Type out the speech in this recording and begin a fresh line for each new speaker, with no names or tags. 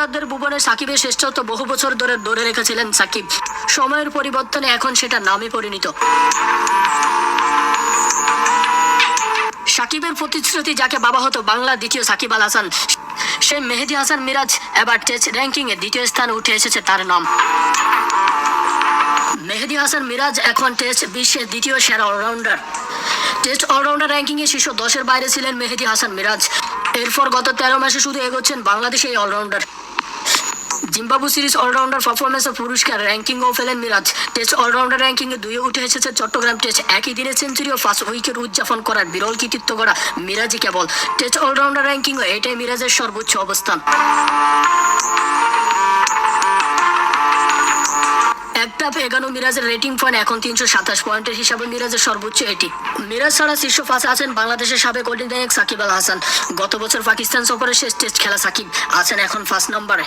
অলরাউন্ডারদের ভুবনে সাকিবের শ্রেষ্ঠত্ব বহু বছর ধরে ধরে রেখেছিলেন সাকিব। সময়ের পরিবর্তনে এখন সেটা নামে পরিণত। সাকিবের প্রতিশ্রুতি যাকে বাবা হতো বাংলা দ্বিতীয় সাকিব আল হাসান, সে মেহেদি হাসান মিরাজ এবার টেস্ট র্যাঙ্কিংয়ে দ্বিতীয় স্থানে উঠে এসেছে তার নাম। মেহেদি হাসান মিরাজ এখন টেস্ট বিশ্বের দ্বিতীয় সেরা অলরাউন্ডার। টেস্ট অলরাউন্ডার র্যাঙ্কিংয়ে শীর্ষ দশের বাইরে ছিলেন মেহেদি হাসান মিরাজ। এরপর গত তেরো মাসে শুধু এগোচ্ছেন বাংলাদেশে এই অলরাউন্ডার। জিম্বাবু সিরিজ অলরাউন্ডার পারফরমেন্সের পুরস্কার র্যাঙ্কিং ও ফেলেন মিরাজ। টেস্ট অলরাউন্ডার র্যাঙ্কিংয়ে দুয়ে উঠে এসেছে চট্টগ্রাম টেস্ট। একই দিনে সেঞ্চুরি ও ফার্স্ট উইকেট উদযাপন করার বিরল কৃতিত্ব করা মিরাজই কেবল। টেস্ট অলরাউন্ডার র্যাঙ্কিংও এটাই মিরাজের সর্বোচ্চ অবস্থান। একটা এগানো মিরাজের রেটিং পয়েন্ট এখন তিনশো সাতাশ পয়েন্টের হিসাবে মিরাজের সর্বোচ্চ এটি। মিরাজ ছাড়া শীর্ষ ফাঁসে আছেন বাংলাদেশের সাবেক অধিনায়ক সাকিব আল হাসান। গত বছর পাকিস্তান সফরে শেষ টেস্ট খেলা সাকিব আছেন এখন ফার্স্ট নম্বরে